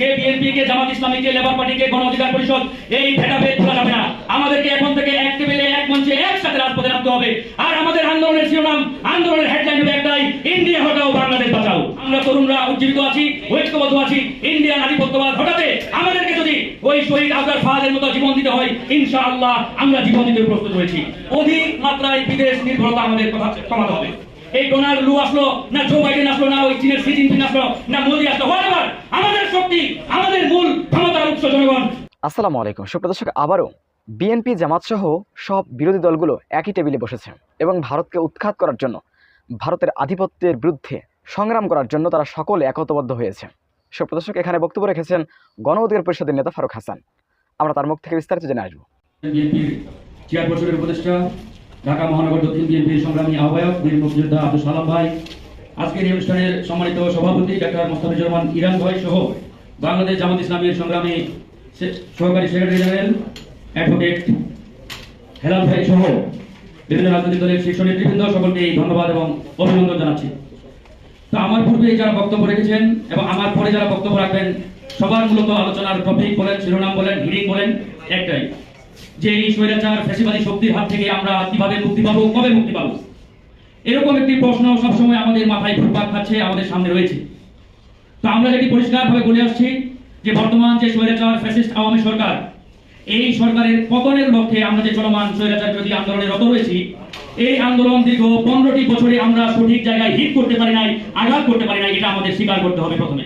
কে BNP কে জামাত ইসলামী, কে labour party কে গণ অধিকার পরিষদ, এই ভেদাভেদ খোলা যাবে না। আমাদেরকে এখন থেকে এক টেবিলে, এক মঞ্চে একসাথে রাজপথে নামতে হবে। আর আমাদের আন্দোলনের শিরোনাম, আন্দোলনের হেডলাইন হবে একটাই, ইন্ডিয়া হটাও, বাংলাদেশ বাঁচাও। আমরা তরুণরা উজ্জীবিত আছি, ঐক্যবদ্ধ আছি ইন্ডিয়ান আধিপত্যবাদ আমাদেরকে যদি ওই শহীদ আবদার ফাহাদের মতো জীবন দিতে হয়, ইনশাআল্লাহ আমরা জীবন দিতে প্রস্তুত রয়েছি। অধিক মাত্রায় বিদেশ নির্ভরতা আমাদের কথা কমাতে হবে। এই ডোনাল্ড লু আসলো না জো বাইডেন আসলো না ওই চীনের সি জিনপিং আসলো না মোদি আসলো হোয়াটএভার আমাদের শক্তি আমাদের মূল ক্ষমতার উৎস জনগণ। আসসালামু আলাইকুম। সুপ্রদর্শক আবারও বিএনপি জামাত সহ সব বিরোধী দলগুলো একই টেবিলে বসেছে এবং ভারতকে উৎখাত করার জন্য ভারতের আধিপত্যের বিরুদ্ধে সংগ্রাম করার জন্য তারা সকলে একতবদ্ধ হয়েছে। সুপ্রদর্শক এখানে বক্তব্য রেখেছেন গণ অধিকার পরিষদের নেতা ফারুক হাসান। আমরা তার মুখ থেকে বিস্তারিত জেনে আসব। চেয়ারপারসনের উপদেষ্টা ঢাকা মহানগর দক্ষিণ বিএনপির সংগ্রামী আহ্বায়ক বীর মুক্তিযোদ্ধা আব্দুল সালাম ভাই, আজকের এই অনুষ্ঠানের সম্মানিত সভাপতি ডাক্তার মোস্তাফিজুর রহমান ইরান ভাই সহ বাংলাদেশ জামাত ইসলামের সংগ্রামী সহকারী সেক্রেটারি জেনারেল অ্যাডভোকেট হেলাল ভাই সহ বিভিন্ন রাজনৈতিক দলের শীর্ষ নেতৃবৃন্দ সকলকে ধন্যবাদ এবং অভিনন্দন জানাচ্ছি। তো আমার পূর্বে যারা বক্তব্য রেখেছেন এবং আমার পরে যারা বক্তব্য রাখবেন, সবার মূলত আলোচনার টপিক বলেন, শিরোনাম বলেন হিডিং বলেন, একটাই। যে এই স্বৈরাচার, ফ্যাসিবাদী শক্তির হাত থেকে আমরা কীভাবে মুক্তি পাবো, কবে মুক্তি পাবো? এরকম একটি প্রশ্ন সবসময় আমাদের মাথায় ঘুরপাক খাচ্ছে, আমাদের সামনে রয়েছে। তো আমরা যেটি পরিষ্কারভাবে বলে আসছি যে বর্তমান যে স্বৈরাচার, ফ্যাসিস্ট আওয়ামী সরকার, এই সরকারের পতনের লক্ষ্যে আমরা যে চলমান স্বৈরাচার বিরোধী আন্দোলনে রত রয়েছি, এই আন্দোলন দীর্ঘ পনেরোটি বছরে আমরা সঠিক জায়গায় হিট করতে পারি নাই, আঘাত করতে পারি নাই, এটা আমাদের স্বীকার করতে হবে প্রথমে।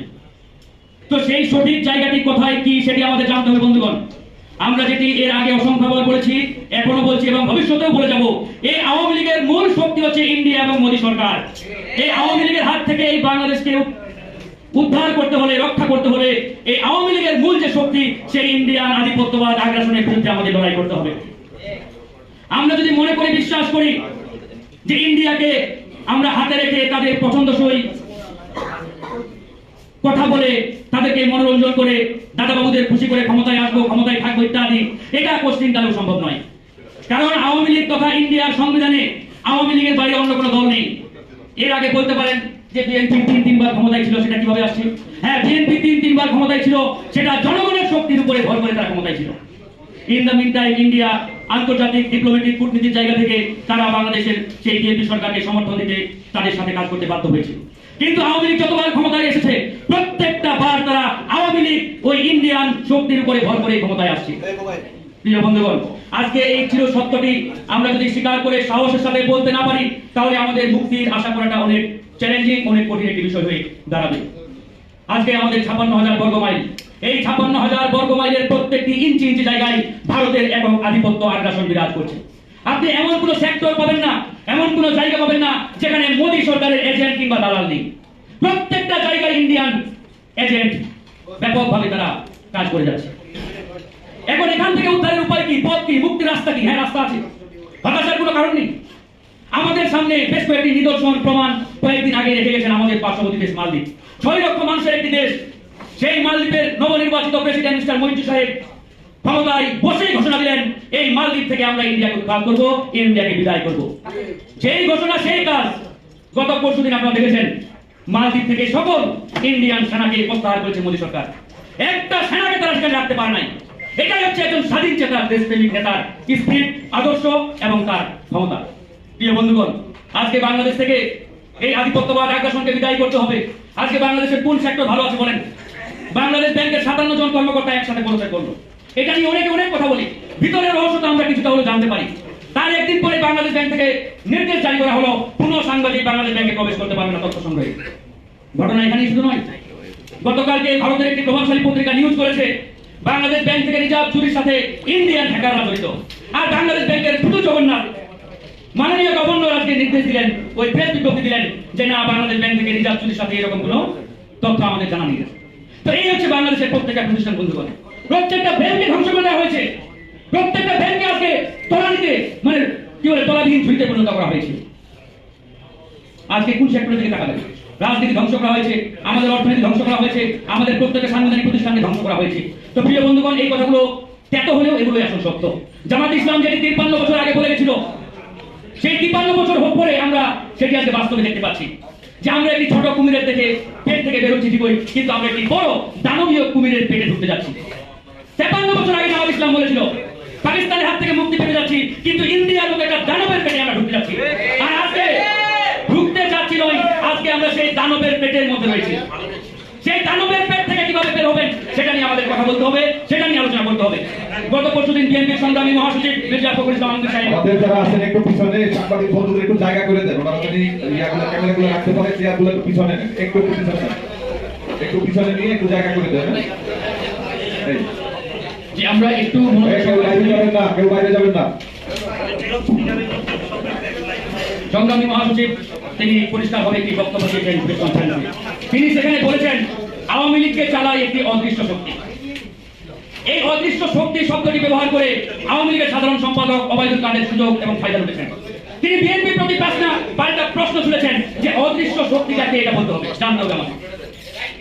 তো সেই সঠিক জায়গাটি কোথায়, কি সেটি আমাদের জানতে হবে, বন্ধুগণ। আমরা যেটি এর আগে অসংখ্যবার বলেছি এখনও বলছি এবং ভবিষ্যতেও বলে যাব, এই আওয়ামী লীগের মূল শক্তি হচ্ছে ইন্ডিয়া এবং মোদী সরকার। এই আওয়ামী লীগের হাত থেকে এই বাংলাদেশকে উদ্ধার করতে হলে, রক্ষা করতে হলে, এই আওয়ামী লীগের মূল যে শক্তি, সেই ইন্ডিয়ান আধিপত্যবাদ, আগ্রাসনের বিরুদ্ধে আমাদের লড়াই করতে হবে। আমরা যদি মনে করি বিশ্বাস করি যে ইন্ডিয়াকে আমরা হাতে রেখে তাদের পছন্দসই কথা বলে, তাদেরকে মনোরঞ্জন করে দাদা বাবুদের খুশি করে ক্ষমতায় আসব, ক্ষমতায় ইত্যাদি এটা কোশ্চিন কালেও সম্ভব নয়। কারণ আওয়ামী লীগ তথা ইন্ডিয়ার সংবিধানে আওয়ামী লীগের বাইরে অন্য কোনো দল নেই। এর আগে বলতে পারেন যে বিএনপি তিন, তিনবার ক্ষমতায় ছিল, সেটা কীভাবে আসছে? হ্যাঁ বিএনপি তিন, তিনবার ক্ষমতায় ছিল, সেটা জনগণের শক্তির উপরে ভর করে তারা ক্ষমতায় ছিল। In the meantime India আন্তর্জাতিক ডিপ্লোমেটিক কূটনীতির জায়গা থেকে তারা বাংলাদেশের সেই বিএনপি সরকারকে সমর্থন দিতে তাদের সাথে কাজ করতে বাধ্য হয়েছিল কিন্তু আওয়ামী লীগ যতবার ক্ষমতায় এসেছে প্রত্যেকটা বার তারা আওয়ামী লীগ ওই ইন্ডিয়ান শক্তির উপরে ভর করে ক্ষমতায় আসছে। প্রিয় বন্ধুগণ আজকে এই চির সত্যটি। আমরা যদি স্বীকার করে সাহসের সাথে বলতে না পারি তাহলে আমাদের মুক্তির আশা করাটা অনেক চ্যালেঞ্জিং অনেক কঠিন একটি বিষয় হয়ে দাঁড়াবে। আজকে আমাদের ছাপান্ন হাজার বর্গ মাইল। এই ছাপান্ন হাজার বর্গ মাইলের প্রত্যেকটি ইঞ্চি ইঞ্চি জায়গায় ভারতের এবং আধিপত্য আগ্রাসন বিরাজ করছে। আপনি এমন কোন সেক্টর পাবেন না, এমন কোন জায়গা পাবেন না যেখানে মোদী সরকারের এজেন্ট কিংবা দালাল নেই। প্রত্যেকটা জায়গায় ইন্ডিয়ান এজেন্ট ব্যাপকভাবে তারা কাজ করে যাচ্ছে। এখন এখান থেকে উদ্ধারের উপায় কি, পথ কি মুক্তির রাস্তা কি? হ্যাঁ রাস্তা আছে। হতাশার কোনো কারণ নেই। আমাদের সামনে বেশ কয়েকটি নিদর্শন, প্রমাণ কয়েকদিন আগে রেখে গেছেন আমাদের পার্শ্ববর্তী দেশ মালদ্বীপ। ছয় লক্ষ মানুষের একটি দেশ, সেই মালদ্বীপের নবনির্বাচিত প্রেসিডেন্ট মিস্টার মহিজু সাহেব ক্ষমতায় বসেই ঘোষণা দিলেন থেকে আমরা ইন্ডিয়াকে উৎখাত করব ইন্ডিয়াকে বিদায় করব। সেই ঘোষণা, সেই কাজ গত পরশু দিন আপনারা দেখেছেন, মালদ্বীপ থেকে সকল ইন্ডিয়ান সেনাকে প্রত্যাহার করেছে মোদী সরকার। একটা সেনাকে তারা সেখানে রাখতে পারে নাই। এটাই হচ্ছে একজন স্বাধীন চেতার, দেশপ্রেমিক নেতার স্পিরিট আদর্শ এবং তার ক্ষমতা। প্রিয় বন্ধুগণ, আজকে বাংলাদেশ থেকে এই আধিপত্যবাদ আগ্রাসনকে বিদায় করতে হবে। আজকে বাংলাদেশের কোন সেক্টর ভালো আছে বলেন? বাংলাদেশ ব্যাংকের সাতান্ন জন কর্মকর্তা একসাথে পদত্যাগ করল। এটা নিয়ে অনেকে অনেক কথা বলি। ভিতরের রহস্য তো আমরা কিছুটা হলেও জানতে পারি। তার একদিন পরে বাংলাদেশ ব্যাংক থেকে নির্দেশ জারি করা হলো কোন সাংবাদিক বাংলাদেশ ব্যাংকে প্রবেশ করতে পারবে না তথ্য সংগ্রহে। ঘটনা এখানে শুধু নয়। গতকালকে ভারতের একটি প্রভাবশালী পত্রিকা নিউজ করেছে, বাংলাদেশ ব্যাংক থেকে রিজার্ভ চুরির সাথে ইন্ডিয়ান হ্যাকাররা জড়িত। আর বাংলাদেশ ব্যাংকের শুধু জগন্নাথ মাননীয় গভর্নর আজকে নির্দেশ দিলেন, ওই প্রেস বিজ্ঞপ্তি দিলেন যে না, বাংলাদেশ ব্যাংক থেকে রিজার্ভ চুরির সাথে এরকম কোনো তথ্য আমাদের জানা নেই। তো এই হচ্ছে বাংলাদেশের প্রত্যেকটা প্রতিষ্ঠান, বন্ধুগণ। প্রত্যেকটা ব্যাংকে ধ্বংস করে দেওয়া হয়েছে। প্রত্যেকটা ব্যাংকে আজকে তলানিতে মানে কি বলে, তলাবিহীন ঝুড়িতে পরিণত করা হয়েছে। আজকে কোন সেক্টরের দিকে তাকাবেন? রাজনীতি ধ্বংস করা হয়েছে, আমাদের অর্থনীতি ধ্বংস করা হয়েছে, আমাদের প্রত্যেকটা সাংবিধানিক প্রতিষ্ঠানকে ধ্বংস করা হয়েছে। তো প্রিয় বন্ধুগণ, এই কথাগুলো তেত হলেও এগুলোই আসল সত্য। জামাত ইসলাম যেটি তিপ্পান্ন বছর আগে বলে গেছিল, সেই তিপ্পান্ন বছর হোক পরে আমরা সেটি আজকে বাস্তবে দেখতে পাচ্ছি। যে আমরা একটি ছোট কুমিরের থেকে পেট থেকে বেরোচ্ছি ঠিকই, কিন্তু আমরা একটি বড় দানবীয় কুমিরের পেটে ঢুকতে যাচ্ছি। তেপান্ন বছর আগে জামাত ইসলাম বলেছিল পাকিস্তানের হাত থেকে মুক্তি পেতে যাচ্ছি কিন্তু ইন্ডিয়ার মতো একটা দানবের পেটে আমরা ঢুকতে যাচ্ছি। আর আজকে ঢুকতে যাচ্ছি নয় আজকে আমরা সেই দানবের পেটের মধ্যে রয়েছি। সেই দানবের পেট থেকে কীভাবে বের হবেন সেটা নিয়ে আমাদের কথা বলতে হবে সেটা নিয়ে আলোচনা করতে হবে। গত পরশুদিন বিএনপির সংগ্রামী মহাসচিব মির্জা ফখরুল ইসলাম আলমগীর সাহেব আমাদের যারা আছেন একটু পিছনে সাংবাদিক বন্ধুদের একটু জায়গা করে দেন ওনারা যদি ইয়াগুলো ক্যামেরাগুলো রাখতে পারে চেয়ারগুলো একটু পিছনে একটু পিছনে একটু পিছনে নিয়ে একটু জায়গা করে দেন? এই, যে আমরা একটু সংগ্রামী মহাসচিব তিনি পরিষ্কারভাবে একটি বক্তব্য দিয়েছেন তিনি সেখানে বলেছেন আওয়ামী লীগকে চালায় একটি অদৃশ্য শক্তি। এই অদৃশ্য শক্তি শব্দটি ব্যবহার করে আওয়ামী লীগের সাধারণ সম্পাদক অবায়দুল কাদের সুযোগ এবং ফায়দা উঠেছেন তিনি বিএনপির প্রতি প্রশ্ন পাল্টা প্রশ্ন তুলেছেন যে অদৃশ্য শক্তিটাকে এটা বলতে হবে। জানতে হবে আমাকে।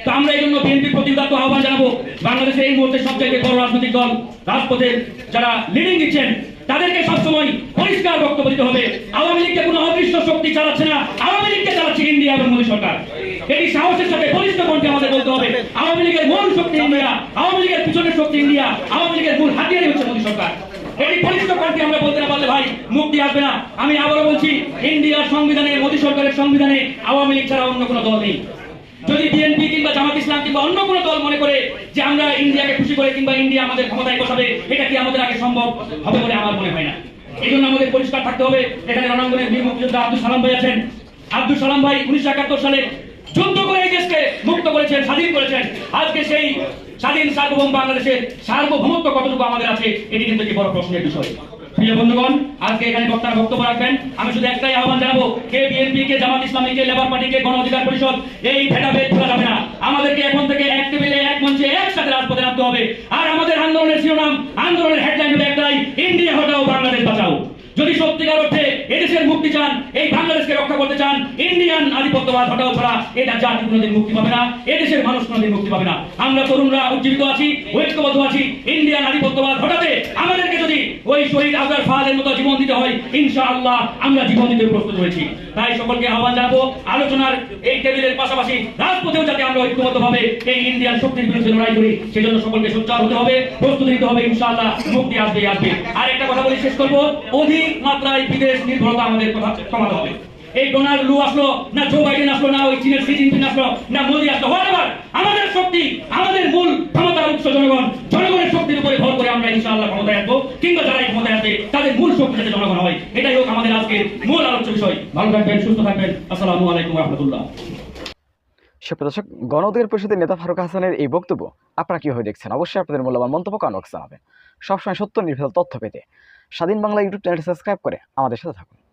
তো আমরা এই জন্য বিএনপির প্রতি উদাত্ত আহ্বান জানাব, বাংলাদেশের এই মুহূর্তে সবচেয়ে বড় রাজনৈতিক দল রাজপথের যারা লিডিং দিচ্ছেন, তাদেরকে সবসময় পরিষ্কার বক্তব্য দিতে হবে। আওয়ামী লীগকে কোনো অদৃশ্য শক্তি চালাচ্ছে না, আওয়ামী লীগকে চালাচ্ছে ইন্ডিয়া এবং মোদী সরকার। এটি সাহসের সাথে বলিষ্ঠ কণ্ঠে আমাদের বলতে হবে, আওয়ামী লীগের মূল শক্তি ইন্ডিয়া, আওয়ামী লীগের পিছনের শক্তি ইন্ডিয়া, আওয়ামী লীগের মূল হাতিয়ারই হচ্ছে মোদী সরকার। এটি বলিষ্ঠ কণ্ঠে আমরা বলতে না পারলে ভাই মুক্তি আসবে না। আমি আবারও বলছি, ইন্ডিয়ার সংবিধানে, মোদী সরকারের সংবিধানে আওয়ামী লীগ ছাড়া অন্য কোনো দল নেই। যদি বিএনপি কিংবা জামাত ইসলাম কিংবা অন্য কোনো দল মনে করে যে আমরা ইন্ডিয়াকে খুশি করে কিংবা ইন্ডিয়া আমাদের ক্ষমতায় বসাবে, এটা কি আমাদের আগে সম্ভব হবে বলে আমার মনে হয় না। এই জন্য আমাদের পরিষ্কার থাকতে হবে। এখানে রণাঙ্গনের বীর মুক্তিযোদ্ধা আব্দুল সালাম ভাই আছেন। আব্দুল সালাম ভাই উনিশশো একাত্তর সালে যুদ্ধ করে এই দেশকে মুক্ত করেছেন, স্বাধীন করেছেন। আজকে সেই স্বাধীন সার্বভৌম বাংলাদেশের সার্বভৌমত্ব কতটুকু আমাদের আছে, এটি কিন্তু একটি বড় প্রশ্নের বিষয়। প্রিয় বন্ধুগণ, আজকে এখানে বক্তার বক্তব্য রাখবেন। আমি শুধু একটাই আহ্বান জানাব, কে বিএনপি কে জামাত ইসলামী, কে লেবার পার্টি কে গণ অধিকার পরিষদ, এই ভেদাভেদ খোলা যাবে না। আমাদেরকে এখন থেকে এক টেবিলে, এক মঞ্চে একসাথে রাজপথে নামতে হবে। আর আমাদের আন্দোলনের শিরোনাম, আন্দোলনের হেডলাইন হবে একটাই, ইন্ডিয়া হটাও, বাংলাদেশ বাঁচাও। যদি সত্যিকার অর্থে এদেশের মুক্তি চান, এই বাংলাদেশকে করতে চান ইন্ডিয়ান আধিপত্যবাদ হটাও ছাড়া এটা জাতি কোনোদিন মুক্তি পাবে না এদেশের মানুষ কোনোদিন মুক্তি পাবে না। আমরা তরুণরা উজ্জীবিত আছি, ঐক্যবদ্ধ আছি ইন্ডিয়ান আধিপত্যবাদ হটাতে আমাদেরকে যদি ওই শহীদ আজহার ফাহাদের মতো জীবন দিতে হয়, ইনশাআল্লাহ আমরা জীবন দিতে প্রস্তুত রয়েছি। তাই সকলকে আহ্বান জানাব, আলোচনার এই টেবিলের পাশাপাশি রাজপথেও যাতে আমরা ঐক্যবদ্ধ ভাবে এই ইন্ডিয়ান শক্তির বিরুদ্ধে লড়াই করি, সেজন্য সকলকে সোচ্চার হতে হবে, প্রস্তুতি নিতে হবে, ইনশাআল্লাহ মুক্তি আসবে আসবে আর একটা কথা বলে শেষ করব, অধিক মাত্রায় বিদেশ নির্ভরতা আমাদের কথা কমাতে হবে। এই ডোনাল্ড লু আসলো, না জো বাইডেন আসলো, না ওই চীনের সি জিনপিং আসলো, না মোদি আসলো। হোয়াটএভার আমাদের শক্তি, আমাদের মূল ক্ষমতার উৎস জনগণ, জনগণের শক্তির উপরে ভর করে আমরা ইনশাআল্লাহ ক্ষমতায় আসব, কিংবা যারা এই ক্ষমতায় আসবে, তাদের মূল শক্তি যাতে জনগণ হয়। এটাই হোক আমাদের আজকের মূল আলোচ্য বিষয়। ভালো থাকবেন, সুস্থ থাকবেন। আসসালামু আলাইকুম রহমতুল্লাহ। সুপ্রদর্শক গণ অধিকার পরিষদের নেতা ফারুক হাসানের এই বক্তব্য আপনারা কীভাবে দেখছেন? অবশ্যই আপনাদের মূল্যবান মন্তব্য কমেন্ট জানাবেন। সবসময় সত্য নির্ভেজাল তথ্য পেতে স্বাধীন বাংলা ইউটিউব চ্যানেলটি সাবস্ক্রাইব করে আমাদের সাথে থাকুন।